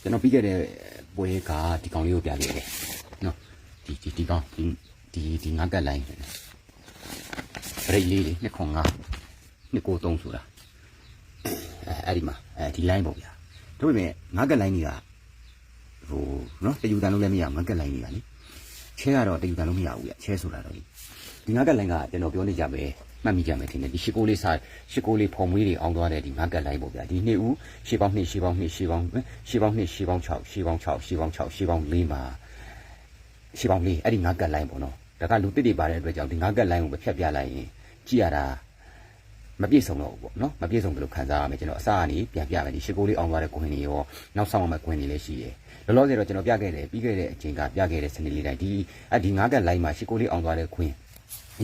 ကျွန်တော်ပြီးခဲ့တဲ့ပွဲကဒီကောင်လေးကိုပြခဲ့တယ်နော်ဒီဒီဒီကောင်ဒီဒီဒီငါးကက်လိုင်းပရိတ်လေးလေးနှစ်ခွန်ငါနှစ်ကိုသုံးဆိုတာအဲအဲ့ဒီမှာအဲဒီ line ပေါ့ဗျာဒါပေမဲ့ငါးကက်လိုင်းကြီးကဟိုနော်တယူတန်လုံးလည်းမရငါးကက်လိုင်းကြီးကလေချဲကတော့တယူတန်လုံးမရဘူးဗျချဲဆိုတာတော့ဒီငါးကက်လိုင်းကကျွန်တော်ပြောနေကြပဲ မှတ်မိကြမယ်ထင်တယ်ဒီရှစ်ကိုလေးစားရှစ်ကိုလေးဖုံမွေးတွေအောင်သွားတဲ့ဒီငါးကက်လိုင်းပေါ့ဗျာဒီနှစ်ဦးရှစ်ပေါင်းနှစ်ရှစ်ပေါင်းနှစ်ရှစ်ပေါင်းရှစ်ပေါင်းနှစ်ရှစ်ပေါင်း6ရှစ်ပေါင်း6ရှစ်ပေါင်း6ရှစ်ပေါင်း4မှာရှစ်ပေါင်း4အဲ့ဒီငါးကက်လိုင်းပေါ့နော်ဒါကလူတစ်တွေပါတဲ့အတွက်ကြောင့်ဒီငါးကက်လိုင်းကိုပဲဖြတ်ပြလိုက်ရင်ကြည့်ရတာမပြည့်စုံတော့ဘူးပေါ့နော်မပြည့်စုံဘူးလို့ခံစားရမယ်ကျွန်တော်အစားအနေပြန်ပြမယ်ဒီရှစ်ကိုလေးအောင်သွားတဲ့ကွင်းတွေရောနောက်ဆောင်မဲ့ကွင်းတွေလည်းရှိတယ်လောလောဆယ်တော့ကျွန်တော်ပြခဲ့တယ်ပြီးခဲ့တဲ့အချိန်ကပြခဲ့တဲ့စနေလေးတိုင်းဒီအဲ့ဒီငါးကက်လိုင်းမှာရှစ်ကိုလေးအောင်သွားတဲ့ကွင်း။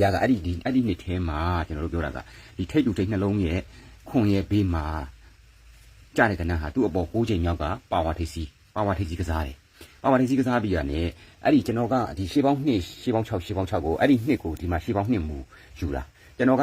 ရာကအဲ့ဒီဒီအဲ့ဒီနှစ်ထဲမှာကျွန်တော်တို့ပြောတာကဒီထိတ်တူထိတ်နှလုံးရဲ့ခွန်ရဲ့ဘေးမှာကြားတဲ့ကနန်းဟာသူ့အပေါ်၉ချိန်မြောက်ကပါဝါထိပ်စီပါဝါထိပ်စီကစားတယ်။ပါဝါထိပ်စီကစားပြီးရတယ်အဲ့ဒီကျွန်တော်ကဒီရှေးပေါင်း2ရှေးပေါင်း6ရှေးပေါင်း6ကိုအဲ့ဒီနှစ်ကိုဒီမှာရှေးပေါင်း2မူယူလာကျွန်တော်က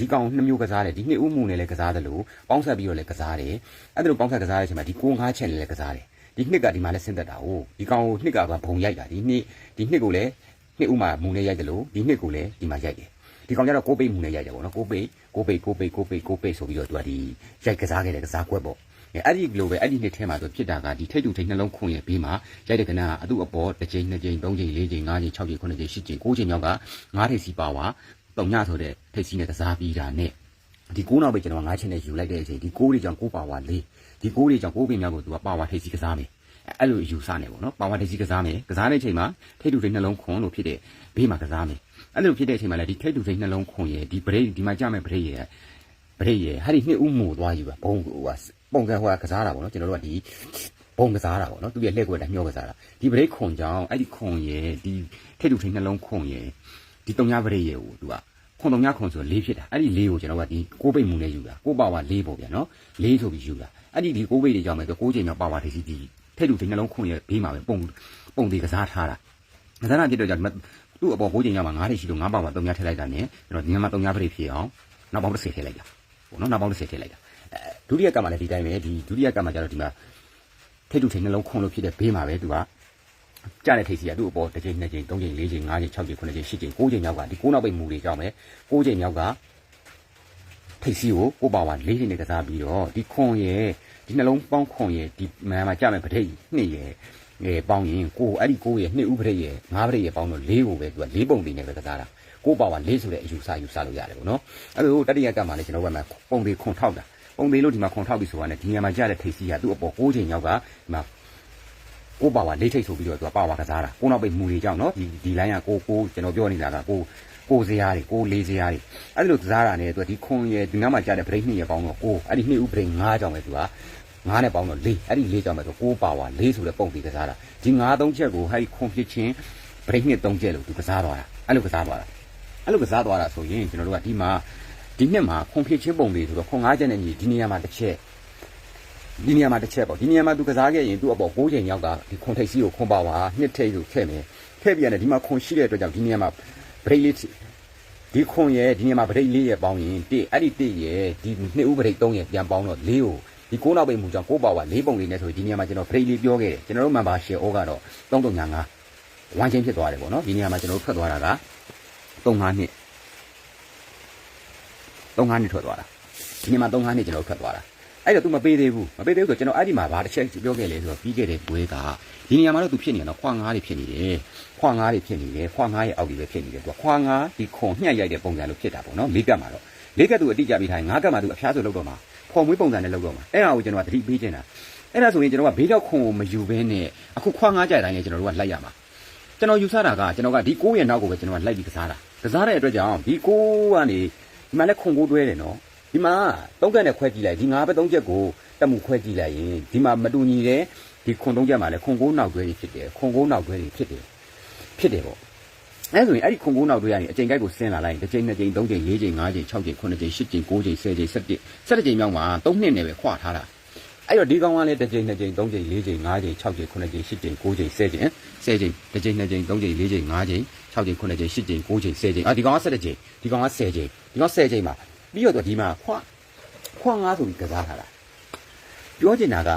ဒီကောင်နှစ်မျိုးကစားတယ်ဒီနှစ်ဥမူနဲ့လည်းကစားတယ်လို့ပေါင်းဆက်ပြီးတော့လည်းကစားတယ်အဲ့ဒါလိုပေါင်းဆက်ကစားတဲ့အချိန်မှာဒီကို၅ချက်နဲ့လည်းကစားတယ်ဒီနှစ်ကဒီမှာလည်းဆင်းသက်တာ哦ဒီကောင်ကိုနှစ်ကဘုံရိုက်တာဒီနှစ်ဒီနှစ်ကိုလည်း နှစ်ဥမှာမူနဲ့ရိုက်တယ်လို့ဒီနှစ်ကိုလည်းဒီမှာရိုက်တယ်ဒီကောင်ကျတော့ကိုပိတ်မူနဲ့ရိုက်တယ်ပေါ့နော်ကိုပိတ်ကိုပိတ်ကိုပိတ်ကိုပိတ်ကိုပိတ်ဆိုပြီးတော့သူကဒီရိုက်ကစားခဲ့တယ်ကစားကွက်ပေါ့အဲအဲ့ဒီလိုပဲအဲ့ဒီနှစ်ထဲမှာသူဖြစ်တာကဒီထိတ်တူထိတ်နှလုံးခွန်ရဲ့ဘေးမှာရိုက်တဲ့ကနန်းကအသူ့အပေါ်တစ်ချိန်နှစ်ချိန်သုံးချိန်လေးချိန်ငါးချိန်၆ချိန်ခုနှစ်ချိန်၈ချိန်၉ချိန်မြောက်ကငါးထိပ်စီပါဝါတုံညဆိုတဲ့ထိပ်စီနဲ့ကစားပြီးတာနဲ့ဒီကိုးနောက်ပဲကျွန်တော်ငါးချင်းနဲ့ယူလိုက်တဲ့အချိန်ဒီကိုးတွေကြောင့်ကိုးပါဝါလေးဒီကိုးတွေကြောင့်ကိုးပင်မြောက်ကိုသူကပါဝါထိပ်စီကစားမယ် အဲ့လိုယူဆနေပေါ့နော်ပါဝါထိပ်စီကစားမယ်ကစားတဲ့အချိန်မှာထိတ်တူထိတ်နှလုံးခွန်လို့ဖြစ်တဲ့ဘေးမှာကစားမယ်အဲ့လိုဖြစ်တဲ့အချိန်မှာလည်းဒီထိတ်တူထိတ်နှလုံးခွန်ရဲ့ဒီဘရိတ်ဒီမှာကြမဲ့ဘရိတ်ရဲ့ဘရိတ်ရဲ့ဟာဒီနှစ်ဦးမို့သွားယူပါဘုံဟိုကပုံကံဟိုကကစားတာပေါ့နော်ကျွန်တော်တို့ကဒီဘုံကစားတာပေါ့နော်သူရဲ့လက်ကွက်တိုင်းမျောကစားတာဒီဘရိတ်ခွန်ကြောင့်အဲ့ဒီခွန်ရဲ့ဒီထိတ်တူထိတ်နှလုံးခွန်ရဲ့ဒီတုံညာဘရိတ်ရဲ့ဟိုသူကခွန်တုံညာခွန်ဆိုလေးဖြစ်တာအဲ့ဒီလေးကိုကျွန်တော်ကဒီကိုးပိတ်မှုနဲ့ယူတာကိုးပါဝါလေးပေါ့ဗျာနော်လေးဆိုပြီးယူတာအဲ့ဒီဒီကိုးပိတ်တွေကြောင့်ပဲကိုးချိန်မြောက်ပါဝါထိစီဒီ ထိတ်တူထိတ်နှလုံးခွန်ရဲ့ဘေးမှာပဲပုံပုံသေးကစားထားတာကစားတာဖြစ်တော့ကြောင့်သူ့အပေါ်ကိုးချိန်မြောက်မှာငါးထိရှိလို့ငါးပါဝါတုံညာထည့်လိုက်တာ ਨੇ ကျွန်တော်ဒီမှာတုံညာပရိတ်ဖြစ်အောင်နောက်ပေါင်း30ထည့်လိုက်တာပေါ့နော်နောက်ပေါင်း30ထည့်လိုက်တာအဲဒုတိယကမှလည်းဒီတိုင်းပဲဒီဒုတိယကမှကျတော့ဒီမှာထိတ်တူထိတ်နှလုံးခွန်လို့ဖြစ်တဲ့ဘေးမှာပဲသူကကြားတဲ့ထိတ်စီကသူ့အပေါ်တစ်ချိန်နှစ်ချိန်သုံးချိန်လေးချိန်ငါးချိန်၆ချိန်ခုနှစ်ချိန်၈ချိန်၉ချိန်မြောက်ကဒီ၉နောက်ပိတ်မူတွေကြောင့်ပဲ၉ချိန်မြောက်က ထိတ်စီကိုကိုပါဝါ၄ချိန်နဲ့ကစားပြီးတော့ဒီခွန်ရဲ့ဒီနှလုံးပေါင်းခွန်ရဲ့ဒီမန်မှာကြားမဲ့ပထိတ်နှစ်ရဲ့ငယ်ပေါင်းရင်ကိုအဲ့ဒီကိုရဲ့နှစ်ဥပရိရဲ့ငါးပရိရဲ့ပေါင်းတော့၄ကိုပဲသူက၄ပုံတင်နေပဲကစားတာကိုပါဝါ၄ဆိုတဲ့အယူဆယူဆလို့ရတယ်ပေါ့နော်အဲ့လိုတတိယကမှလည်းကျွန်တော်ဘက်မှာပုံသေးခွန်ထောက်တာပုံသေးလို့ဒီမှာခွန်ထောက်ပြီးဆိုတာနဲ့ဒီနေရာမှာကြားတဲ့ထိတ်စီကသူ့အပေါ်၉ချိန်ရောက်ကဒီမှာကိုပါဝါလေးထိတ်ဆိုပြီးတော့သူကပါဝါကစားတာကိုနောက်ပိတ်မူတွေကြောင့်နော်ဒီဒီလိုင်းကကိုကိုကျွန်တော်ပြောနေတာကကို ကိုစရာတွေကိုလေးစရာတွေအဲ့လိုကစားတာနဲ့သူကဒီခွန်ရဲ့ဒီနားမှာကြားတဲ့ဗရိတ်နှစ်ရဲ့ပေါင်းတော့ကိုအဲ့ဒီနှစ်ဥဗရိတ်၅ကြောင့်ပဲသူကငါးနဲ့ပေါင်းတော့၄အဲ့ဒီ၄ကြောင့်ပဲဆို6ပါဝါ၄ဆိုတဲ့ပုံပြီးကစားတာဒီ၅၃ချက်ကိုဟဲ့ခွန်ဖြစ်ချင်းဗရိတ်နှစ်၃ချက်လို့သူကစားသွားတာအဲ့လိုကစားသွားတာအဲ့လိုကစားသွားတာဆိုရင်ကျွန်တော်တို့ကဒီမှာဒီနှစ်မှာခွန်ဖြစ်ချင်းပုံလေးဆိုတော့ခွန်၅ချက်နဲ့ညီဒီနေရာမှာတစ်ချက်ဒီနေရာမှာတစ်ချက်ပေါ့ဒီနေရာမှာသူကစားခဲ့ရင်သူ့အပေါ်၉ချိန်ရောက်ကဒီခွန်ထိပ်စီကိုခွန်ပါဝါနှစ်ထိပ်လို့ခဲ့မယ်ခဲ့ပြန်တယ်ဒီမှာခွန်ရှိတဲ့အတွက်ကြောင့်ဒီနေရာမှာ ဗရိတ်လေးဒီခွန်ရဲ့ဒီနေရာမှာဗရိတ်လေးရဲ့ပေါင်းရင်တိအဲ့ဒီတိရဲ့ဒီနှစ်ဦးဗရိတ်၃ရဲ့ပြန်ပေါင်းတော့၄ကိုဒီကိုးနောက်ပိတ်မူကြောင့်ကိုးပါဝါ၄ပုံလေးနဲ့ဆိုဒီနေရာမှာကျွန်တော်ဗရိတ်လေးပြောခဲ့တယ်ကျွန်တော်တို့ member share ဩကတော့335ဝမ်းချင်းဖြစ်သွားတယ်ပေါ့နော်ဒီနေရာမှာကျွန်တော်တို့ထွက်သွားတာက35နှစ်35နှစ်ထွက်သွားတာဒီနေရာမှာ35နှစ်ကျွန်တော်တို့ထွက်သွားတာ အဲ့တော့ तू မပေးသေးဘူးမပေးသေးဘူးဆိုကျွန်တော်အဲ့ဒီမှာဗာတစ်ချက်ပြောခဲ့လေဆိုတော့ပြီးခဲ့တဲ့ဘွဲကဒီနေရာမှာတော့ तू ဖြစ်နေတော့ခွာငားတွေဖြစ်နေတယ်ခွာငားတွေဖြစ်နေတယ်ခွာငားရဲ့အောက်တွေပဲဖြစ်နေတယ် तू ခွာငားဒီခွန်ညှက်ရိုက်တဲ့ပုံစံလို့ဖြစ်တာပေါ့နော်လေးကတ်မှာတော့လေးကတ် तू အတိအကျပြီးထားရင်ငါးကတ်မှာ तू အဖျားဆိုလောက်တော့မှာခွန်မွေးပုံစံနဲ့လောက်တော့မှာအဲ့ဒါကိုကျွန်တော်ကသတိပေးချင်တာအဲ့ဒါဆိုရင်ကျွန်တော်ကဘေးတော့ခွန်ကိုမယူဘဲနဲ့အခုခွာငားကြတိုင်းလေကျွန်တော်တို့ကလိုက်ရမှာကျွန်တော်ယူဆတာကကျွန်တော်ကဒီကိုးရဲ့နောက်ကိုပဲကျွန်တော်ကလိုက်ပြီးကစားတာကစားတဲ့အတွက်ကြောင့်ဒီကိုးကနေဒီမှာလည်းခွန်ကိုတွဲတယ်နော် ဒီမှာသုံးကတ်နဲ့ခွဲကြည့်လိုက်ဒီငါးပဲသုံးချက်ကိုတက်မှုခွဲကြည့်လိုက်ရင်ဒီမှာမတူညီတဲ့ဒီခွန်သုံးချက်မှာလည်းခွန်ကိုးနောက်တွဲတွေဖြစ်တယ်ခွန်ကိုးနောက်တွဲတွေဖြစ်တယ်ဖြစ်တယ်ပေါ့အဲဆိုရင်အဲ့ဒီခွန်ကိုးနောက်တွဲရရင်အချိန်ကိုက်ကိုဆင်းလာလိုက်တစ်ချိန်နှစ်ချိန်သုံးချိန်လေးချိန်ငါးချိန်၆ချိန်ခုနှစ်ချိန်၈ချိန်၉ချိန်၁၀ချိန်၁၁၁၁ချိန်မြောက်မှာ၃နှစ်နဲ့ပဲခွာထားတာအဲ့တော့ဒီကောင်ကလည်းတစ်ချိန်နှစ်ချိန်သုံးချိန်လေးချိန်ငါးချိန်၆ချိန်ခုနှစ်ချိန်၈ချိန်၉ချိန်၁၀ချိန်၁၀ချိန်တစ်ချိန်နှစ်ချိန်သုံးချိန်လေးချိန်ငါးချိန်၆ချိန်ခုနှစ်ချိန်၈ချိန်၉ချိန်၁၀ချိန်အာဒီကောင်က၁၁ချိန်ဒီကောင်က၁၀ချိန်ဒီကောင်၁၀ချိန်မှာ ပြီးတော့ဒီမှာခွာခွာငါဆိုပြီးကစားထားတာပြောချင်တာက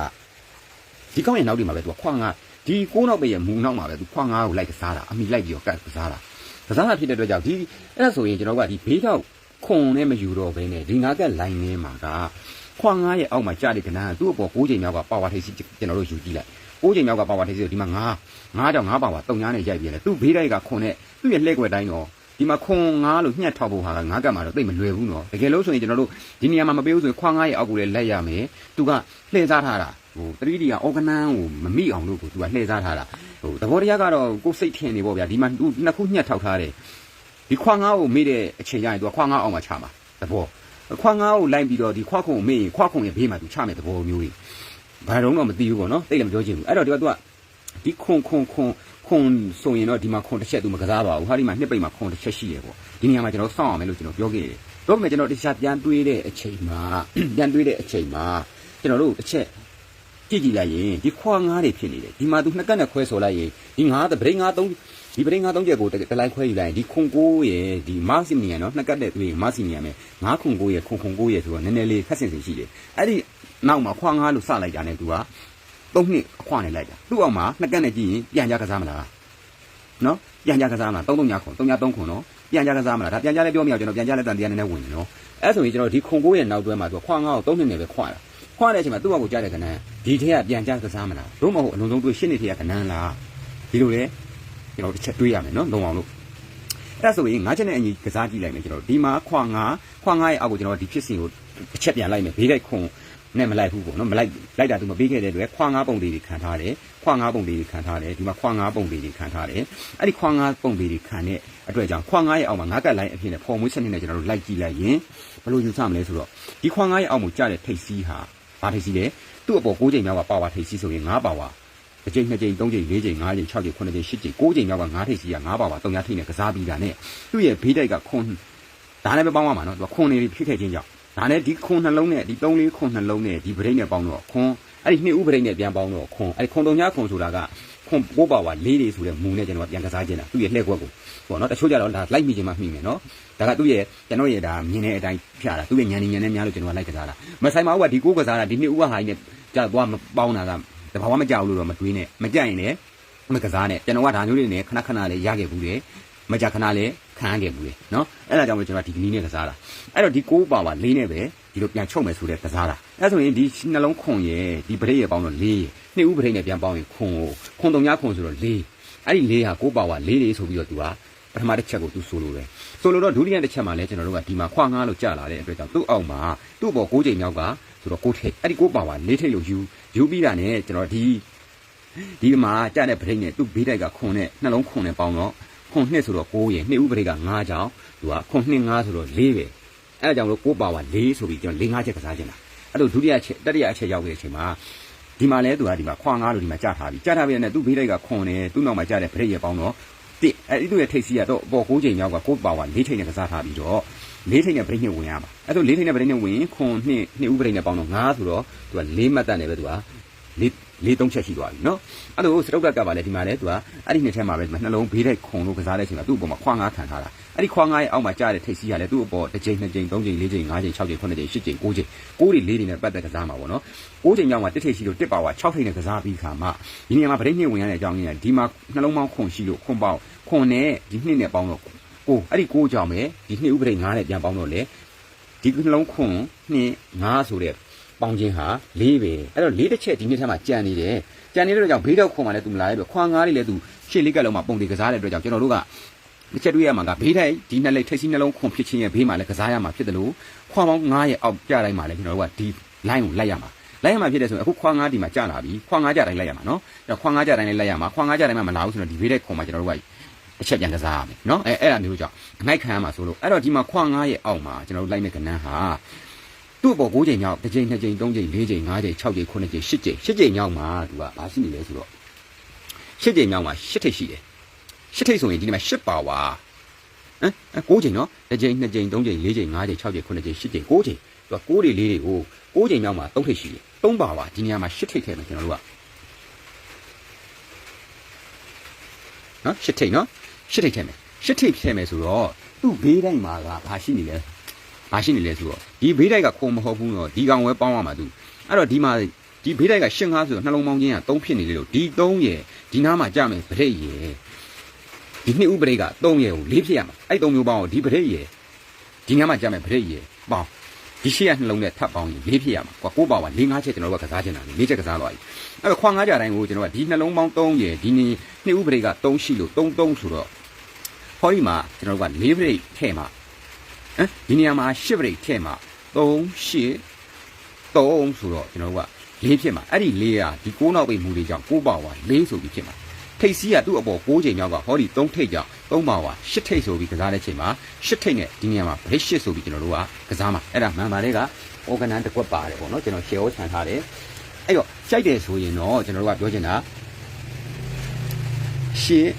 ဒီကောင်းရဲ့နောက်ဒီမှာပဲသူကခွာငါဒီကိုးနောက်ပဲရဲ့မူနောက်မှာပဲသူခွာငါကိုလိုက်ကစားတာအမိလိုက်ပြီးတော့ကတ်ကစားတာကစားတာဖြစ်တဲ့အတွက်ကြောင့်ဒီအဲ့ဒါဆိုရင်ကျွန်တော်ကဒီဘေးထောက်ခွန်နဲ့မယူတော့ဘဲနဲ့ဒီငါကလိုင်းနေမှာကခွာငါရဲ့အောက်မှာကြားတဲ့ကဏ္ဍကသူ့အပေါ်၉ချိန်မြောက်ကပါဝါထိပ်စီကျွန်တော်တို့ယူကြည့်လိုက်၉ချိန်မြောက်ကပါဝါထိပ်စီဒီမှာငါငါကြောင့်ငါပါဝါတုံညာနဲ့ရိုက်ပြတယ်သူ့ဘေးတိုက်ကခွန်နဲ့သူ့ရဲ့လှည့်ကွက်တိုင်းတော့ ဒီမှာခွန်ငါလို့ညှက်ထောက်ဖို့ဟာကငါကတ်မှာတော့သိမလွယ်ဘူးနော်တကယ်လို့ဆိုရင်ကျွန်တော်တို့ဒီနေရာမှာမပေးဘူးဆိုရင်ခွာငါရဲ့အောက်ကိုလည်းလက်ရမယ်သူကလှည့်စားထားတာဟို 3D ကအော်ဂနန်းကိုမမိအောင်လို့ကိုသူကလှည့်စားထားတာဟိုသဘောတရားကတော့ကိုယ်စိတ်ထင်နေပေါ့ဗျာဒီမှာသူနှစ်ခုညှက်ထောက်ထားတယ်ဒီခွာငါကိုမိတဲ့အချိန်ကျရင်သူကခွာငါအောင်မှာချမှာသဘောခွာငါကိုလိုက်ပြီးတော့ဒီခွာခုံကိုမိရင်ခွာခုံရဲ့ဘေးမှာသူချမယ်သဘောမျိုးကြီးဘာတော့မှမသိဘူးပေါ့နော်တိတ်လည်းမပြောချင်ဘူးအဲ့တော့ဒီကသူကဒီခွန်ခွန်ခွန် ခွန်ဆိုရင်တော့ဒီမှာခွန်တစ်ချက်သူမကစားပါဘူးဟာဒီမှာနှစ်ပိတ်မှာခွန်တစ်ချက်ရှိတယ်ပေါ့ဒီနေရာမှာကျွန်တော်စောင့်အောင်မယ်လို့ကျွန်တော်ပြောခဲ့တယ်တော့မှကျွန်တော်တခြားပြန်တွေးတဲ့အချိန်မှာပြန်တွေးတဲ့အချိန်မှာကျွန်တော်တို့တစ်ချက်ကြည့်ကြည့်လိုက်ရင်ဒီခွာငါးတွေဖြစ်နေတယ်ဒီမှာသူနှစ်ကတ်နဲ့ခွဲဆိုလိုက်ရင်ဒီငါးတပရိငါးသုံးဒီပရိငါးသုံးချက်ကိုတလိုက်ခွဲယူလိုက်ရင်ဒီခွန်ကိုးရဲ့ဒီမဆီနီယန်နော်နှစ်ကတ်နဲ့တွေ့ရင်မဆီနီယန်ပဲငါးခွန်ကိုးရဲ့ခွန်ခွန်ကိုးရဲ့ဆိုတော့နည်းနည်းလေးခက်ဆင်ဆင်ရှိတယ်အဲ့ဒီနောက်မှာခွာငါးလို့စလိုက်ကြတယ်သူက သုံးနှစ်အခွာနေလိုက်တာသူ့အောက်မှာနှစ်ကတ်နဲ့ကြည့်ရင်ပြန်ကြကစားမလားနော်ပြန်ကြကစားမလားသုံးသုံးညာခွန်သုံးညာသုံးခွန်နော်ပြန်ကြကစားမလားဒါပြန်ကြလဲပြောမရအောင်ကျွန်တော်ပြန်ကြလဲတန်တရားနည်းနည်းဝင်တယ်နော်အဲ့ဆိုရင်ကျွန်တော်ဒီခွန်ကိုးရဲ့နောက်တွဲမှာသူကခွာငါးကိုသုံးနှစ်နဲ့ပဲခွာတာခွာတဲ့အချိန်မှာသူ့အောက်ကိုကြားတဲ့ကဏ္ဍဒီထဲကပြန်ကြကစားမလားတို့မဟုတ်အလုံးစုံတွေ့ရှင်းနေထဲကကဏ္ဍလားဒီလိုလေကျွန်တော်တစ်ချက်တွေးရမယ်နော်လုံအောင်လို့အဲ့ဒါဆိုရင်ငါးချက်နဲ့အညီကစားကြည့်လိုက်မယ်ကျွန်တော်ဒီမှာခွာငါးခွာငါးရဲ့အောက်ကိုကျွန်တော်ဒီဖြစ်စဉ်ကိုတစ်ချက်ပြန်လိုက်မယ်ဘေးလိုက်ခွန် နဲ့မလိုက်ဘူးပေါ့နော်မလိုက်လိုက်တာသူမပေးခဲ့တဲ့အတွက်ခွာငါးပုံလေးတွေခံထားတယ်ခွာငါးပုံလေးတွေခံထားတယ်ဒီမှာခွာငါးပုံလေးတွေခံထားတယ်အဲ့ဒီခွာငါးပုံလေးတွေခံတဲ့အတွက်ကြောင့်ခွာငါးရဲ့အောက်မှာငါးကတ်လိုင်းအဖြစ်နဲ့ဖော်မွေးစနစ်နဲ့ကျွန်တော်တို့လိုက်ကြည့်လိုက်ရင်ဘယ်လိုယူဆမလဲဆိုတော့ဒီခွာငါးရဲ့အောက်မှာကြားတဲ့ထိတ်စီးဟာဘာထိတ်စီးလဲသူ့အပေါ်၉ချိန်မြောက်ကပါဝါထိတ်စီးဆိုရင်9ပါဝါတစ်ချိန်နှစ်ချိန်သုံးချိန်လေးချိန်ငါးချိန်၆ချိန်ခုနှစ်ချိန်ရှစ်ချိန်၉ချိန်မြောက်က9ထိတ်စီးက9ပါဝါ၃ညထိတ်နဲ့ကစားပြီးတာနဲ့သူ့ရဲ့ဘေးတိုက်ကခွန်ဒါလည်းပဲပေါင်းရမှာနော်သူကခွန်နေဖြစ်ခဲ့ခြင်းကြောင့် ဒါနဲ့ဒီခွန်နှလုံးနဲ့ဒီ၃လေးခွန်နှလုံးနဲ့ဒီဗရိတ်နဲ့ပေါင်းတော့ခွန်အဲ့ဒီနှစ်ဥဗရိတ်နဲ့ပြန်ပေါင်းတော့ခွန်အဲ့ဒီခွန်တုံညာခွန်ဆိုတာကခွန်ပိုးပါဝါလေးတွေဆိုတဲ့မူနဲ့ကျွန်တော်ပြန်ကစားခြင်းတာသူ့ရဲ့လှည့်ကွက်ကိုပေါ့နော်တချို့ကြတော့ဒါလိုက်မိခြင်းမှမိမယ်နော်ဒါကသူ့ရဲ့ကျွန်တော်ရဲ့ဒါမြင်တဲ့အတိုင်းဖြာတာသူ့ရဲ့ညံနေညံနေများလို့ကျွန်တော်ကလိုက်ကစားတာမဆိုင်ပါဘူးကဒီကိုကစားတာဒီနှစ်ဥကဟာကြီးနဲ့ကြာသွားမပေါင်းတာကတဘာဝမကြောက်လို့တော့မတွေးနဲ့မကြိုက်ရင်လည်းမကစားနဲ့ကျွန်တော်ကဒါမျိုးတွေနဲ့ခဏခဏလေးရခဲ့ဘူးတယ်မကြခဏလေး ခံခဲ့ဘူးလေနော်အဲ့ဒါကြောင့်မို့ကျွန်တော်ဒီကနီးနဲ့ကစားတာအဲ့တော့ဒီကိုးပါပါလေးနဲ့ပဲဒီလိုပြန်ချုပ်မယ်ဆိုတဲ့ကစားတာအဲ့ဆိုရင်ဒီနှလုံးခွန်ရဲ့ဒီပရိတ်ရဲ့ပေါင်းတော့လေးနှစ်ဦးပရိတ်နဲ့ပြန်ပေါင်းရင်ခွန်ကိုခွန်တုံညာခွန်ဆိုတော့လေးအဲ့ဒီလေးဟာကိုးပါပါလေးလေးဆိုပြီးတော့သူကပထမတစ်ချက်ကိုသူဆိုလိုတယ်ဆိုလိုတော့ဒုတိယတစ်ချက်မှာလဲကျွန်တော်တို့ကဒီမှာခွာငားလို့ကြာလာတဲ့အတွက်ကြောင့်သူ့အောက်မှာသူ့ဘောကိုးချိန်မြောက်ကဆိုတော့ကိုးထိပ်အဲ့ဒီကိုးပါပါလေးထိပ်လို့ယူယူပြီးတာနဲ့ကျွန်တော်ဒီဒီမှာကြတဲ့ပရိတ်နဲ့သူ့ဘေးတိုက်ကခွန်နဲ့နှလုံးခွန်နဲ့ပေါင်းတော့ ခွန်နှစ်ဆိုတော့9ရယ်နှစ်ဦးပရိတ်က9ကြောင်သူကခွန်နှစ်9ဆိုတော့4ပဲအဲဒါကြောင့်လို့9ပါဝါ4ဆိုပြီးကျွန်တော်4 5ချက်ကစားခြင်းတာအဲ့လိုဒုတိယချက်တတိယအချက်ရောက်တဲ့အချိန်မှာဒီမှာလဲသူကဒီမှာခွာ9လို့ဒီမှာကြာထားပြီကြာထားပြီနဲ့သူ့ဘေးတိုက်ကခွန်နဲ့သူ့နောက်မှာကြာတဲ့ပရိတ်ရပေါင်းတော့တစ်အဲ့ဒီသူ့ရဲ့ထိတ်စီကတော့အပေါ်9ချိန်မြောက်က9ပါဝါ4ထိတ်နဲ့ကစားထားပြီးတော့၄ထိတ်နဲ့ပရိတ်နဲ့ဝင်ရမှာအဲ့ဒါ၄ထိတ်နဲ့ပရိတ်နဲ့ဝင်ခွန်နှစ်နှစ်ဦးပရိတ်နဲ့ပေါင်းတော့9ဆိုတော့သူက၄မှတ်တတ်နေပဲသူက ၄လေးသုံးချက်ရှိသွားပြီနော်အဲ့လိုစတုတ်ကတ်ကပါလေဒီမှာလေသူကအဲ့ဒီနှစ်ထဲမှာပဲနှလုံးဘေးတိုက်ခုံလို့ကစားတဲ့အချိန်မှာသူ့အပေါ်မှာခွာငါးခံထားတာအဲ့ဒီခွာငါးရဲ့အောက်မှာကြားတဲ့ထိတ်စီးရလေသူ့အပေါ်တစ်ချိန်နှစ်ချိန်သုံးချိန်လေးချိန်ငါးချိန်၆ချိန်ခုနှစ်ချိန်ရှစ်ချိန်ကိုးချိန်ကိုးတွေလေးတွေနဲ့ပတ်သက်ကစားမှာပေါ့နော်ကိုးချိန်မြောက်မှာတစ်ထိတ်ရှိလို့တစ်ပါဝါ၆ထိတ်နဲ့ကစားပြီးခါမှဒီနေရာမှာဗရိတ်ညှိဝင်ရတဲ့အကြောင်းရင်းကဒီမှာနှလုံးပေါင်းခွန်ရှိလို့ခွန်ပေါင်းခွန်နဲ့ဒီနှစ်နဲ့ပေါင်းတော့ကိုအဲ့ဒီကိုးကြောင့်ပဲဒီနှစ်ဥပဒေ9နဲ့ပြန်ပေါင်းတော့လေဒီနှလုံးခွန်နှစ်9ဆိုတဲ့ ပေါင်းခြင်းဟာ၄ပဲအဲ့တော့၄တစ်ချက်ဒီနှစ်ထဲမှာကြံနေတယ်ကြံနေတဲ့အတွက်ကြောင့်ဘေးတော့ခွန်မှလည်းသူမလာရဲ့အတွက်ခွန်ငါးလေးလည်းသူရှေ့လေးကက်လုံးမှာပုံတွေကစားတဲ့အတွက်ကြောင့်ကျွန်တော်တို့ကတစ်ချက်တွေ့ရမှာကဘေးတိုင်းဒီနှစ်လက်ထိပ်စီးနှလုံးခွန်ဖြစ်ခြင်းရဲ့ဘေးမှာလည်းကစားရမှာဖြစ်တယ်လို့ခွန်ပေါင်း9ရဲ့အောက်ကြတိုင်းမှာလည်းကျွန်တော်တို့ကဒီ line ကိုလိုက်ရမှာလိုက်ရမှာဖြစ်တယ်ဆိုရင်အခုခွန်9ဒီမှာကြာလာပြီခွန်9ကြတိုင်းလိုက်ရမှာနော်အဲ့တော့ခွန်9ကြတိုင်းလည်းလိုက်ရမှာခွန်9ကြတိုင်းမှာမလာဘူးဆိုတော့ဒီဘေးတိုင်းခွန်မှာကျွန်တော်တို့ကတစ်ချက်ပြန်ကစားရမယ်နော်အဲအဲ့ဒါမျိုးကြောင့်ငိုက်ခံရမှာဆိုလို့အဲ့တော့ဒီမှာခွန်9ရဲ့အောက်မှာကျွန်တော်တို့လိုက်မဲ့ကဏ္ဍဟာ သူ့အပေါ်9ချိန်မြောက်တစ်ချိန်နှစ်ချိန်သုံးချိန်လေးချိန်ငါးချိန်6ချိန်9ချိန်10ချိန်10ချိန်မြောက်မှာသူကဘာရှိနေလဲဆိုတော့10ချိန်မြောက်မှာ10ထိပ်ရှိတယ်10ထိပ်ဆိုရင်ဒီနေ့မှာ10ပါဝါဟမ်9ချိန်နော်တစ်ချိန်နှစ်ချိန်သုံးချိန်လေးချိန်ငါးချိန်6ချိန်9ချိန်10ချိန်9ချိန်သူက9တွေလေးတွေကို9ချိန်မြောက်မှာ3ထိပ်ရှိတယ်3ပါဝါဒီနေရာမှာ10ထိပ်ထဲမှာကျွန်တော်တို့ကနော်10ထိပ်နော်10ထိပ်ထဲမှာ10ထိပ်ထဲမှာဆိုတော့သူ့ဘေးတိုင်းမှာကဘာရှိနေလဲ ဘာရှိနေလဲဆိုတော့ဒီဘေးတိုက်ကခုံမဟုတ်ဘူးတော့ဒီကောင်ဝဲပေါင်းရမှာသူအဲ့တော့ဒီမှာဒီဘေးတိုက်ကရှင်းကားဆိုတော့နှလုံးပေါင်းချင်းက3ဖြစ်နေလေလို့ဒီ3ရယ်ဒီနားမှာကြမယ်ဗရိတ်ရယ်ဒီနှစ်ဥပရိတ်က3ရယ်ကို4ဖြစ်ရမှာအဲ့3မျိုးပေါင်းကိုဒီဗရိတ်ရယ်ဒီနားမှာကြမယ်ဗရိတ်ရယ်ပေါင်းဒီရှေ့ကနှလုံးနဲ့ထပ်ပေါင်းရင်4ဖြစ်ရမှာကွာကိုးပါပါ4 5ချက်ကျွန်တော်တို့ကကစားချင်တာလေ4ချက်ကစားသွားပြီအဲ့တော့ခွာ9ကြတိုင်းကိုကျွန်တော်ကဒီနှလုံးပေါင်း3ရယ်ဒီနေ့နှစ်ဥပရိတ်က3ရှိလို့3 3ဆိုတော့ဟောဒီမှာကျွန်တော်တို့က4ဗရိတ်ထဲမှာဟမ် ဒီနေရာမှာ10ဗရိတ်ထဲမှာ3 8 3ဆိုတော့ကျွန်တော်တို့က၄ဖြစ်မှာအဲ့ဒီ၄ကဒီ6နောက်ပိတ်မူတွေကြောင့်6ပါဝါ၄ဆိုပြီးဖြစ်မှာထိတ်စီးကသူ့အပေါ်6ချိန်မြောက်ကဟောဒီ3ထိတ်ကြောင့်3ပါဝါ8ထိတ်ဆိုပြီးကစားတဲ့ချိန်မှာ8ထိတ်နဲ့ဒီနေရာမှာဗရိတ်8ဆိုပြီးကျွန်တော်တို့ကကစားမှာအဲ့ဒါမှန်ပါလေက organ တစ်ကွက်ပါတယ်ပေါ့နော်ကျွန်တော် share ချန်ထားတယ်အဲ့တော့ကြိုက်တယ်ဆိုရင်တော့ကျွန်တော်တို့ကပြောချင်တာရှစ်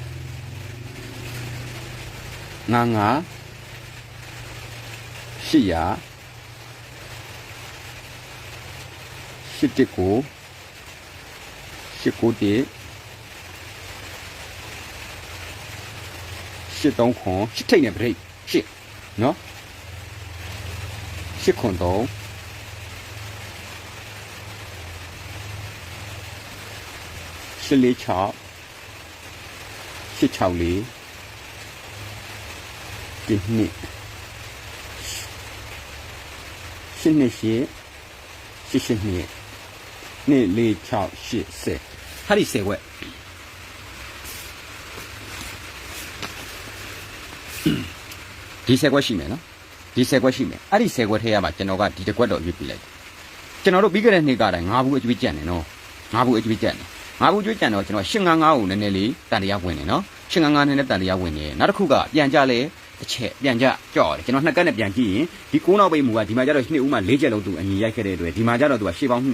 ငါငါ 800 819 891 830ခွန်8ထိတ်နဲ့ပြိတ်8နော်8ခွန်3 846 864 1 2 ရှစ်ချောက်လေးဒီနှစ်ရှစ်နှစ်ရှစ်ရှစ်ရှစ်နှစ်နှစ်၄6 8 10ဟာဒီ10ခွက်ဒီ10ခွက်ရှိမယ်နော်ဒီ10ခွက်ရှိမယ်အဲ့ဒီ10ခွက်ထဲရမှာကျွန်တော်ကဒီတစ်ခွက်တော့ရွေးပြလိုက်ကျွန်တော်တို့ပြီးခဲ့တဲ့နှစ်ကတိုင်း၅ဘူးအကျွေးကြံ့တယ်နော်၅ဘူးအကျွေးကြံ့တယ်၅ဘူးကျွေးကြံ့တော့ကျွန်တော်၈၅၅ကိုနည်းနည်းလေးတန်တရားဝင်တယ်နော်၈၅၅နည်းနည်းတန်တရားဝင်တယ်နောက်တစ်ခုကပြန်ကြလဲ တစ်ချက်ပြန်ကြကြော့တယ်ကျွန်တော်နှစ်ကက်နဲ့ပြန်ကြည့်ရင်ဒီ9နောက်ပိတ်မူကဒီမှာကျတော့နှစ်ဦးမှ၄ချက်လုံးသူအညီရိုက်ခဲ့တဲ့အတွက်ဒီမှာကျတော့သူကရှေ့ပေါင်း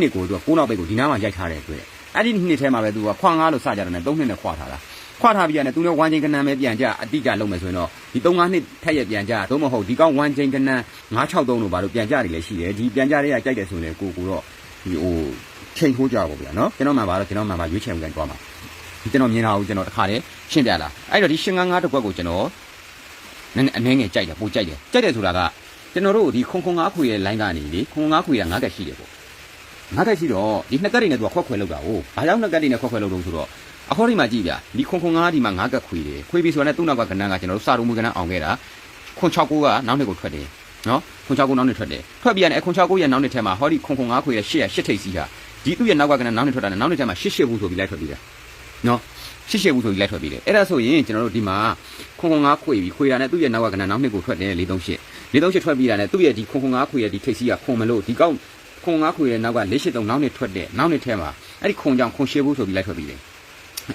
နှစ်ကိုသူက9နောက်ပိတ်ကိုဒီနားမှာရိုက်ထားတဲ့အတွက်အဲ့ဒီနှစ်ထဲမှာပဲသူကခွာငါလို့စကြတယ်နဲ့3နှစ်နဲ့ခွာထားတာခွာထားပြီးရတယ်သူလည်းဝမ်းချင်းကနန်းပဲပြန်ကြအတိအကျလုံးမယ်ဆိုရင်တော့ဒီ3 5နှစ်ထက်ရပြန်ကြသို့မဟုတ်ဒီကောင်းဝမ်းချင်းကနန်း963လို့ဘာလို့ပြန်ကြတယ်လည်းရှိတယ်ဒီပြန်ကြတွေကကြိုက်တယ်ဆိုရင်လည်းကိုကိုတော့ဒီဟိုချိန်ထိုးကြပါဗျာနော်ကျွန်တော်မှပါတော့ကျွန်တော်မှပါရွေးချယ်မှုကန်ကြွားမှာကျွန်တော်မြင်တာကိုကျွန်တော်တခါတည်းရှင်းပြလာအဲ့တော့ဒီရှင်55တစ်ခွက်ကိုကျွန်တော် နည်းနည်းအနှဲငယ်ကြိုက်တယ်ပိုကြိုက်တယ်ကြိုက်တယ်ဆိုတာကကျွန်တော်တို့ဒီခုံခုံ5ခွေရဲ့ line ကနေလေခုံ5ခွေက9ကက်ရှိတယ်ပေါ့9ကက်ရှိတော့ဒီနှစ်ကက်တွေနဲ့သူကခွက်ခွဲလောက်တာ哦ဘာကြောင့်နှစ်ကက်တွေနဲ့ခွက်ခွဲလောက်လို့ဆိုတော့အခေါ်ဒီမှာကြည့်ဗျဒီခုံခုံ5ဒီမှာ9ကက်ခွေတယ်ခွေပြီဆိုတာနဲ့သူ့နောက်ကကဏ္ဍကကျွန်တော်တို့စာရုံမူကဏ္ဍအောင်ခဲ့တာခွန်69ကနောက်နှစ်ကိုထွက်တယ်နော်ခွန်69နောက်နှစ်ထွက်တယ်ထွက်ပြီးရတယ်အခွန်69ရဲ့နောက်နှစ်ထဲမှာဟောဒီခုံခုံ5ခွေရဲ့8ရ8ထိပ်စီးဟာဒီသူ့ရဲ့နောက်ကကဏ္ဍနောက်နှစ်ထွက်တာနဲ့နောက်နှစ်ထဲမှာ8 8ဘူးဆိုပြီးလိုက်ထွက်ပြီးတယ် နော်ရှစ်ရှစ်ဘူးဆိုပြီးလိုက်ထွက်ပြီးတယ်အဲ့ဒါဆိုရင်ကျွန်တော်တို့ဒီမှာခွန်ခွန်ငါးခွေပြီးခွေတာနဲ့သူ့ရဲ့နောက်ကကဏ္ဍနောက်နှစ်ကိုထွက်တယ်438 438ထွက်ပြီးတာနဲ့သူ့ရဲ့ဒီခွန်ခွန်ငါးခွေရဲ့ဒီထိပ်စီးကခွန်မလို့ဒီကောက်ခွန်ငါးခွေရဲ့နောက်က483နောက်နှစ်ထွက်တယ်နောက်နှစ်ထဲမှာအဲ့ဒီခွန်ကြောင့်ခွန်ရှစ်ဘူးဆိုပြီးလိုက်ထွက်ပြီးတယ်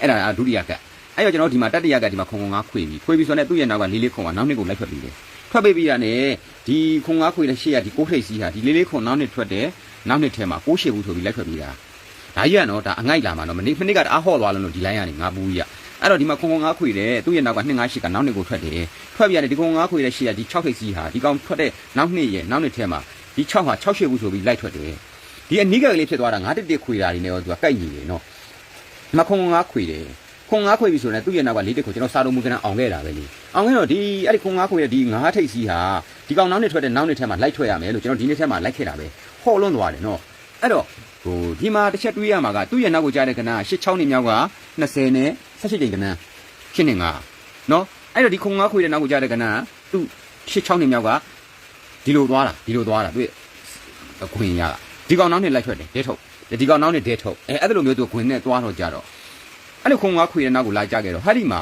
အဲ့ဒါဒုတိယကအဲ့တော့ကျွန်တော်ဒီမှာတတိယကဒီမှာခွန်ခွန်ငါးခွေပြီးခွေပြီးဆိုတော့သူ့ရဲ့နောက်ကလေးလေးခွန်ကနောက်နှစ်ကိုလိုက်ထွက်ပြီးတယ်ထွက်ပေးပြီးတာနဲ့ဒီခွန်ငါးခွေနဲ့ရှေ့ရဒီကိုထိပ်စီးဟာဒီလေးလေးခွန်နောက်နှစ်ထွက်တယ်နောက်နှစ်ထဲမှာကိုရှစ်ဘူးဆိုပြီးလိုက်ထွက်ပြီးတာ ဒါကြီးကနော်ဒါအငိုက်လာမှာနော်မနေ့မနေ့ကတအားဟော့သွားလို့ဒီလိုင်းကနေငါဘူးကြီးကအဲ့တော့ဒီမှာခွန်ခွန်ငါးခွေတယ်သူ့ရဲ့နောက်က258ကနောက်နှစ်ကိုထွက်တယ်ထွက်ပြရတယ်ဒီခွန်ငါးခွေတဲ့ရှေ့ကဒီ6ထိပ်စီးဟာဒီကောင်ထွက်တဲ့နောက်နှစ်ရဲ့နောက်နှစ်ထဲမှာဒီ6ဟာ6ရှစ်ဘူးဆိုပြီးလိုက်ထွက်တယ်ဒီအနီးကလေးဖြစ်သွားတာ9တက်တက်ခွေတာတွေနဲ့တော့သူကကိုက်ညီတယ်နော်ဒီမှာခွန်ခွန်ငါးခွေတယ်ခွန်ငါးခွေပြီဆိုရင်သူ့ရဲ့နောက်က၄တက်ကိုကျွန်တော်စာလုံးမူကနအောင်ခဲ့တာပဲလေအောင်ခဲ့တော့ဒီအဲ့ဒီခွန်ငါးခွေရဲ့ဒီ9ထိပ်စီးဟာဒီကောင်နောက်နှစ်ထွက်တဲ့နောက်နှစ်ထဲမှာလိုက်ထွက်ရမယ်လို့ကျွန်တော်ဒီနေ့ထဲမှာလိုက်ခဲ့တာပဲဟော့လွန်းသွားတယ်နော်အဲ့တော့ ဟိုဒီမှာတစ်ချက်တွေးရမှာကသူ့ရဲ့နောက်ကိုကြားတဲ့ကဏ္ဍ86နှစ်မြောက်က20နဲ့18ချိန်ကဏ္ဍရှင်းနေငါနော်အဲ့တော့ဒီခုံငါခွေတဲ့နောက်ကိုကြားတဲ့ကဏ္ဍသူ86နှစ်မြောက်ကဒီလိုသွားတာဒီလိုသွားတာသူခွင်ရတာဒီကောင်နောက်နဲ့လိုက်ထွက်တယ်ဒဲထုတ်ဒီကောင်နောက်နဲ့ဒဲထုတ်အဲအဲ့လိုမျိုးသူခွင်နဲ့သွားတော့ကြတော့အဲ့လိုခုံငါခွေတဲ့နောက်ကိုလာကြခဲ့တော့ဟာဒီမှာ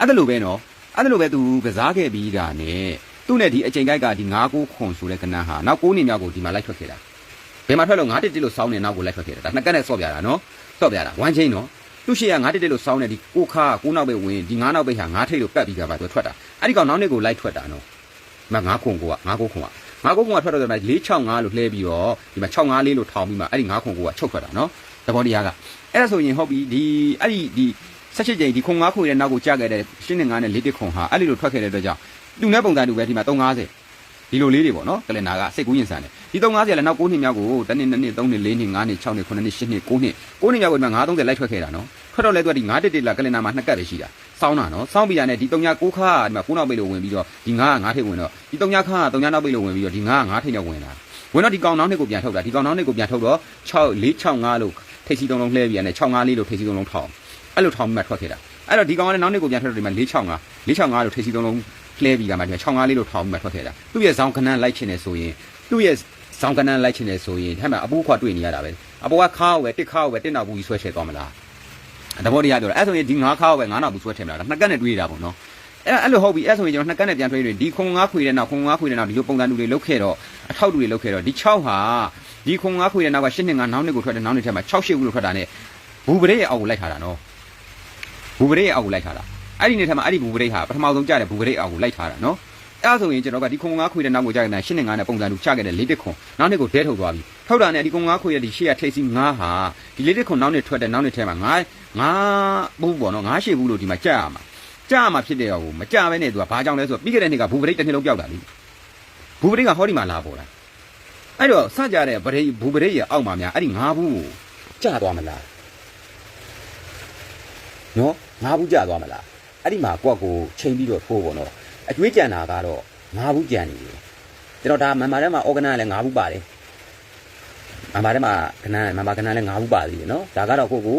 အဲ့လိုပဲနော်အဲ့လိုပဲသူကစားခဲ့ပြီးတာနဲ့သူ့နဲ့ဒီအချိန်ကိုက်ကဒီ9ကိုခွန်ဆိုတဲ့ကဏ္ဍဟာနောက်9နှစ်မြောက်ကိုဒီမှာလိုက်ထွက်ခဲ့တာ ဘယ်မှာထွက်လို့9တက်တက်လို့စောင်းနေနောက်ကိုလိုက်ထွက်ခဲ့တယ်ဒါနှစ်ကက်နဲ့စော့ပြတာနော်စော့ပြတာဝမ်းချင်းနော်သူ့ရှေ့က9တက်တက်လို့စောင်းနေဒီကိုခါကိုနောက်ပဲဝင်ဒီ9နောက်ပဲဟာ9ထိတ်လို့ပက်ပြီးကြပါသူထွက်တာအဲ့ဒီကောင်နောက်နေ့ကိုလိုက်ထွက်တာနော်ဒီမှာ9ခုကိုက9ခုခုက9ခုခုကထွက်တော့တယ်465လို့လှဲပြီးတော့ဒီမှာ654လို့ထောင်ပြီးမှအဲ့ဒီ9ခုကိုကချုပ်ထွက်တာနော်သဘောတရားကအဲ့ဒါဆိုရင်ဟုတ်ပြီဒီအဲ့ဒီဒီဆက်ချစ်ကြိမ်ဒီခုံ9ခုရဲ့နောက်ကိုကြားခဲ့တဲ့ရှင်းနေ9နဲ့4တက်ခုံဟာအဲ့ဒီလိုထွက်ခဲ့တဲ့အတွက်ကြောင့်လူနဲ့ပုံစံတူပဲဒီမှာ350 ဒီလိုလေးတွေပေါ့နော်ကလင်နာကစိတ်ကူးရင်ဆန်တယ်ဒီ350လည်းနောက်9နှစ်မြောက်ကိုတနှစ်2နှစ်3နှစ်4နှစ်5နှစ်6နှစ်9နှစ်10နှစ်9နှစ်9နှစ်မြောက်ကိုဒီမှာ930လိုက်ထွက်ခဲ့တာနော်ထွက်တော့လဲသူကဒီ9တက်တက်လာကလင်နာမှာနှစ်ကတ်ပဲရှိတာစောင်းတာနော်စောင်းပြီးရတဲ့ဒီ3ည9ခါဒီမှာ9နောက်ပိတ်လို့ဝင်ပြီးတော့ဒီ9က9ထိပ်ဝင်တော့ဒီ3ညခါက3ညနောက်ပိတ်လို့ဝင်ပြီးတော့ဒီ9က9ထိပ်နဲ့ဝင်တာဝင်တော့ဒီကောင်နောက်နှစ်ကိုပြန်ထုတ်တာဒီကောင်နောက်နှစ်ကိုပြန်ထုတ်တော့6 465လို့ထိပ်စီသုံးလုံးလှဲပြီးရတယ်65လေးလို့ထိပ်စီသုံးလုံးထောင်းအဲ့လိုထောင်းပြီးမှထွက်ခဲ့တာအဲ့တော့ဒီကောင်ကလည်းနောက်နှစ်ကိုပြန်ထုတ်တော့ဒီမှာ465 465လို့ထိပ်စီသုံးလုံး လှဲပြီးကမှဒီမှာ65လေးလို့ထောင်းပြီးမှထွက်ခဲ့တာသူ့ရဲ့ဇောင်းကနန်းလိုက်ချင်နေဆိုရင်သူ့ရဲ့ဇောင်းကနန်းလိုက်ချင်နေဆိုရင်အဲ့မှာအပူခွာတွေ့နေရတာပဲအပေါ်ကခါဝယ်တစ်ခါဝယ်တစ်နောက်ဘူးကြီးဆွဲချဲသွားမလားတဘောတရားပြောတယ်အဲ့ဆိုရင်ဒီငါးခါဝယ်ငါးနောက်ဘူးဆွဲထည့်မလားနှစ်ကက်နဲ့တွေးတာပေါ့နော်အဲ့အဲ့လိုဟုတ်ပြီအဲ့ဆိုရင်ကျွန်တော်နှစ်ကက်နဲ့ပြန်ထွေးနေဒီခုံငါးခွေတဲ့နောက်ခုံငါးခွေတဲ့နောက်ဒီလိုပုံစံတူတွေလုတ်ခဲ့တော့အထောက်တူတွေလုတ်ခဲ့တော့ဒီ6ဟာဒီခုံငါးခွေတဲ့နောက်က8နှစ်ငါနောက်နှစ်ကိုထွက်တဲ့နောက်နှစ်ထက်မှာ6 8ဘူးလို့ထွက်တာ ਨੇ ဘူပရိရဲ့အောက်ကိုလိုက်ထားတာနော်ဘူပရိရဲ့အောက်ကိုလိုက်ထားတာ အဲ့ဒီနေ့ထက်မှာအဲ့ဒီဘူပရိဟာပထမဆုံးကြတဲ့ဘူပရိအောက်ကိုလိုက်ထားတာနော်အဲ့ဆိုရင်ကျွန်တော်ကဒီခုံငါးခွေတဲ့နောက်ကိုကြတဲ့8နှစ်ငါနဲ့ပုံစံတူချခဲ့တဲ့လေးတစ်ခွန်နောက်နှစ်ကိုဒဲထုတ်သွားပြီထုတ်တာနဲ့ဒီခုံငါးခွေရဲ့ဒီရှေ့ကထိပ်စီငါးဟာဒီလေးတစ်ခွန်နောက်နှစ်ထွက်တဲ့နောက်နှစ်ထဲမှာငါးငါးဘူးပေါ့နော်ငါးရှေ့ဘူးလို့ဒီမှာကြက်ရမှာကြာမှဖြစ်တဲ့ဟိုမကြပဲနဲ့သူကဘာကြောင့်လဲဆိုတော့ပြီးခဲ့တဲ့နှစ်ကဘူပရိတ်တစ်နှစ်လုံးပျောက်တာလीဘူပရိတ်ကဟောဒီမှာလာပေါ်လာအဲ့တော့စကြတဲ့ဗရိတ်ဘူပရိတ်ရဲ့အောက်မှာများအဲ့ဒီငါးဘူးကိုကြာသွားမလားနော်ငါးဘူးကြာသွားမလား အဲ့ဒီမှာကိုယ့်ကိုချိန်ပြီးတော့ထိုးပေါ့နော်အကျွေးကြံတာကတော့ငါးဘူးကြံနေတယ်ကျွန်တော်ဒါမန်မာထဲမှာ organ လည်းငါးဘူးပါတယ်မန်မာထဲမှာကနန်းမန်မာကနန်းလည်းငါးဘူးပါသေးတယ်နော်ဒါကတော့ကိုယ့်ကို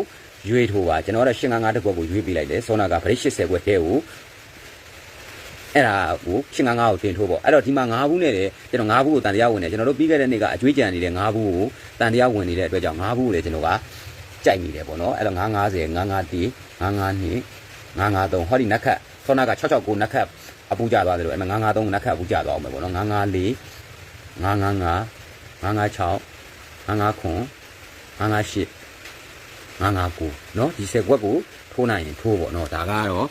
ရွေးထိုးပါကျွန်တော်ကတော့855တစ်ခွက်ကိုရွေးပေးလိုက်တယ်ဆောနာကဗရိတ်80ခွက်တဲကိုအဲ့ဒါကို855ကိုတင်ထိုးပေါ့အဲ့တော့ဒီမှာ9ဘူးနဲ့တယ်ကျွန်တော်9ဘူးကိုတန်တရားဝင်တယ်ကျွန်တော်တို့ပြီးခဲ့တဲ့နေ့ကအကျွေးကြံနေတဲ့9ဘူးကိုတန်တရားဝင်နေတဲ့အတွက်ကြောင့်9ဘူးကိုလည်းကျွန်တော်ကကြိုက်နေတယ်ပေါ့နော်အဲ့တော့950 950 952 953ဟောဒီနက်ခတ်ဆောနာက669နက်ခတ်အပူကြသွားတယ်လို့အဲ့မှာ953နက်ခတ်အပူကြသွားအောင်ပဲပေါ့နော်954 955 956 959 958 959เนาะဒီဆက်ကွက်ကိုထိုးနိုင်ရင်ထိုးပေါ့เนาะဒါကတော့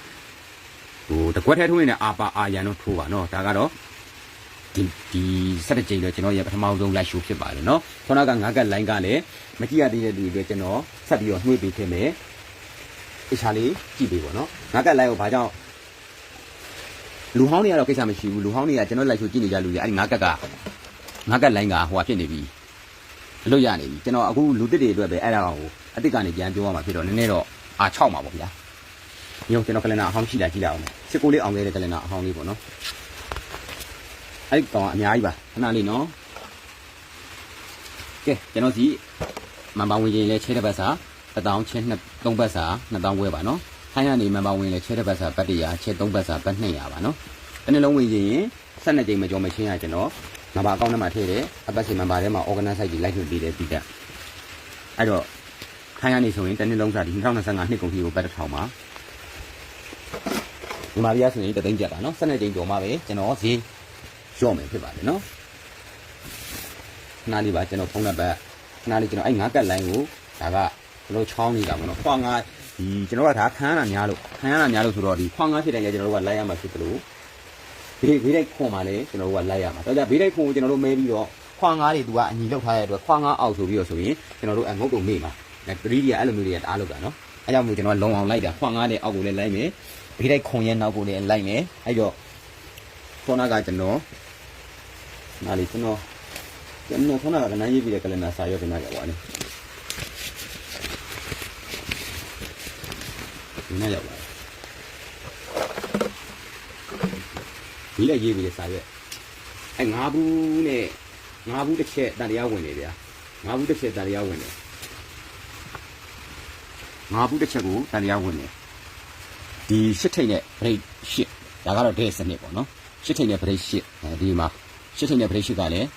ဟိုတကွက်ထဲထိုးရင်လည်းအာပါအာရန်တော့ထိုးပါเนาะဒါကတော့ဒီဒီဆက်တဲ့ကြိမ်တော့ကျွန်တော်ရဲ့ပထမဆုံး live show ဖြစ်ပါတယ်เนาะခုနကငါးကက် line ကလည်းမကြည့်ရသေးတဲ့လူတွေအတွက်ကျွန်တော်ဆက်ပြီးတော့နှွေးပေးခဲ့မယ် အရှာလေးကြည့်ပေးပေါ့နော်ငါကတ်လိုက်ကိုဘာကြောင့်လူဟောင်းတွေကတော့ကိစ္စမရှိဘူးလူဟောင်းတွေကကျွန်တော်လိုက်ချိုကြည့်နေကြလူတွေအဲ့ဒီငါကတ်ကငါကတ်လိုင်းကဟိုဟာဖြစ်နေပြီအလွတ်ရနေပြီကျွန်တော်အခုလူတစ်တွေအတွက်ပဲအဲ့ဒါကိုအစ်စ်ကနေပြန်ပြောရမှာဖြစ်တော့နည်းနည်းတော့အာ6မှာပေါ့ဗျာညောကျွန်တော်ကလနာအဟောင်းရှိတာကြည့်လိုက်အောင်စစ်ကိုလေးအောင်ခဲ့တဲ့ကလနာအဟောင်းလေးပေါ့နော်အဲ့ဒီကောင်အများကြီးပါခဏလေးနော်ကဲကျွန်တော်စီမန်ပါဝင်ရင်လဲချဲတဲ့ဘက်စာ 1000ချင်း2 3ဘက်စာ2000ဝဲပါနော်ထိုင်းကနေမန်ပါဝင်လဲချဲတဲ့ဘက်စာဘတ်100ချဲ3ဘက်စာဘတ်200ပါနော်တစ်နေ့လုံးဝင်ရင်12ကြိမ်မကြောမချင်းရကျွန်တော်မန်ပါအကောင့်ထဲမှာထည့်တယ်အပတ်စီမန်ပါထဲမှာ organize site ကြီးလိုက်ထုတ်ပေးတယ်ပြီးတဲ့အဲ့တော့ခိုင်းရနေဆိုရင်တစ်နှစ်လုံးစားဒီ2025နှစ်ကုန်ထိကိုပတ်တစ်ထောင်ပါဒီမှာပြရဆိုရင်တသိန်းကျပ်တာနော်12ကြိမ်ကျော်မှပဲကျွန်တော်ဈေးလျှော့မယ်ဖြစ်ပါတယ်နော်ခဏလေးပါကျွန်တော်ဖုန်းနံပါတ်ခဏလေးကျွန်တော်အဲ့ငါးကတ်လိုင်းကိုဒါက ဘလို့ချောင်းနေတာပေါ့နော်ခွာငါဒီကျွန်တော်ကဒါခန်းရတာများလို့ခန်းရတာများလို့ဆိုတော့ဒီခွာငါဖြစ်တယ်လေကျွန်တော်တို့ကလိုက်ရမှာဖြစ်တယ်လို့ဘေးဘေးတိုက်ခွန်မှာလည်းကျွန်တော်တို့ကလိုက်ရမှာတော့ကြဘေးတိုက်ခွန်ကိုကျွန်တော်တို့မဲပြီးတော့ခွာငါတွေသူကအညီလောက်ထားရတဲ့အတွက်ခွာငါအောက်ဆိုပြီးတော့ဆိုရင်ကျွန်တော်တို့အငုတ်တုံမေ့မှာအဲပရိဒီကအဲ့လိုမျိုးတွေကတအားလောက်တာနော်အဲကြောင့်မို့ကျွန်တော်ကလုံအောင်လိုက်တာခွန်ငားတဲ့အောက်ကိုလည်းလိုက်မယ်ဘေးတိုက်ခုံရဲနောက်ကိုလည်းလိုက်မယ်အဲ့တော့ခေါနာကကျွန်တော်နားလီကျွန်တော်ကျွန်တော်ခေါနာကကနန်းရေးပြီးတဲ့ကလန်ဒါစာရွက်တင်လိုက်ရပါနဲ့ ဒီနေ့ရောက်လာဒီလည်းရေးပြီးတဲ့စာရွက်အဲငါးဘူးနဲ့ငါးဘူးတစ်ချက်တန်တရားဝင်နေဗျာငါးဘူးတစ်ချက်တန်တရားဝင်နေငါးဘူးတစ်ချက်ကိုတန်တရားဝင်တယ်ဒီရှစ်ထိတ်နဲ့ဗရိတ်ရှစ်ဒါကတော့ဒဲစနစ်ပေါ့နော်ရှစ်ထိတ်နဲ့ဗရိတ်ရှစ်အဲဒီမှာရှစ်ထိတ်နဲ့ဗရိတ်ရှစ်ကလည်း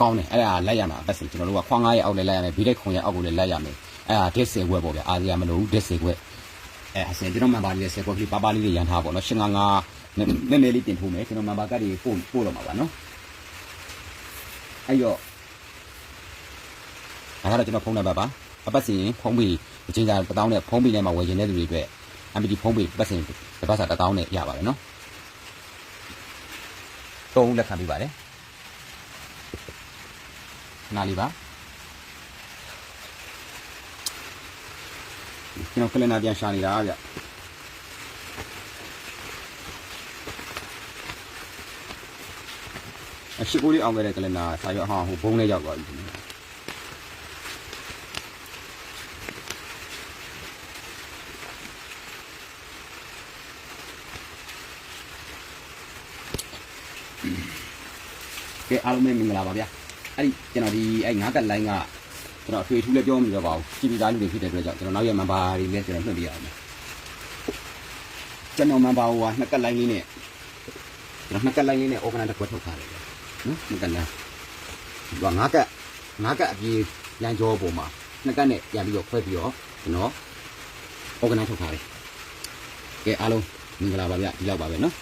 ကောင်းတယ်အဲ့ဒါလိုက်ရမှာပတ်စင်ကျွန်တော်တို့ကခွာငားရဲ့အောက်လည်းလိုက်ရမယ်ဘီတိုက်ခွန်ရဲ့အောက်ကိုလည်းလိုက်ရမယ် အဲ့ဒါဒက်စေဝက်ပေါ့ဗျာအာဆီယံမလို့ဒက်စေဝက်အဲ့အစင်ကျွန်တော်မန်ပါလေးနဲ့စေကွက်လေးပါပါလေးတွေရန်ထားပေါ့နော်ရှင်းငါငါနည်းနည်းလေးတင်ထိုးမယ်ကျွန်တော်မန်ပါကတ်တွေပို့ပို့တော့မှာပါနော်အဲ့တော့ဒါကတော့ကျွန်တော်ဖုန်းနံပါတ်ပါအပတ်စဉ်ဖုန်းပြီးအချိန်စာ1000နဲ့ဖုန်းပြီးနဲ့မှဝယ်ချင်တဲ့လူတွေအတွက် MPT ဖုန်းပြီးပတ်စဉ်တစ်ပတ်စာ1000နဲ့ရပါတယ်နော်သုံးဦးလက်ခံပေးပါတယ်နားလေးပါ ကျွန်တော်ကလနာပြန်ရှာနေတာဗျအရှိကိုလေးအောင်ခဲ့တဲ့ကလနာစာရွက်ဟာဟိုဘုံလေးရောက်သွားပြီကကဲအားလုံးပဲမင်္ဂလာပါဗျာအဲ့ဒီကျွန်တော်ဒီအဲ့ငါးကက်လိုင်းက ကျွန်တော်အထွေထူးလည်းပြောမလို့ပါဘူးကြည်ပြီးသားလူတွေဖြစ်တဲ့အတွက်ကြောင့်ကျွန်တော်နောက်ရမန်ပါတွေလည်းကျွန်တော်နှုတ်ပြရအောင်ကျွန်တော်မန်ပါဟိုကနှစ်ကက်လိုင်းလေးနဲ့ကျွန်တော်နှစ်ကက်လိုင်းလေးနဲ့ organize တစ်ခွက်ထုတ်ထားတယ်ဗျာနော်နှစ်ကက်လိုင်းဒီကငါးကက်ငါးကက်အပြေရန်ကြောပုံမှာနှစ်ကက်နဲ့ပြန်ပြီးတော့ခွဲပြီးတော့ကျွန်တော် organize ထုတ်ထားတယ်ကဲအားလုံးမင်္ဂလာပါဗျဒီလောက်ပါပဲနော်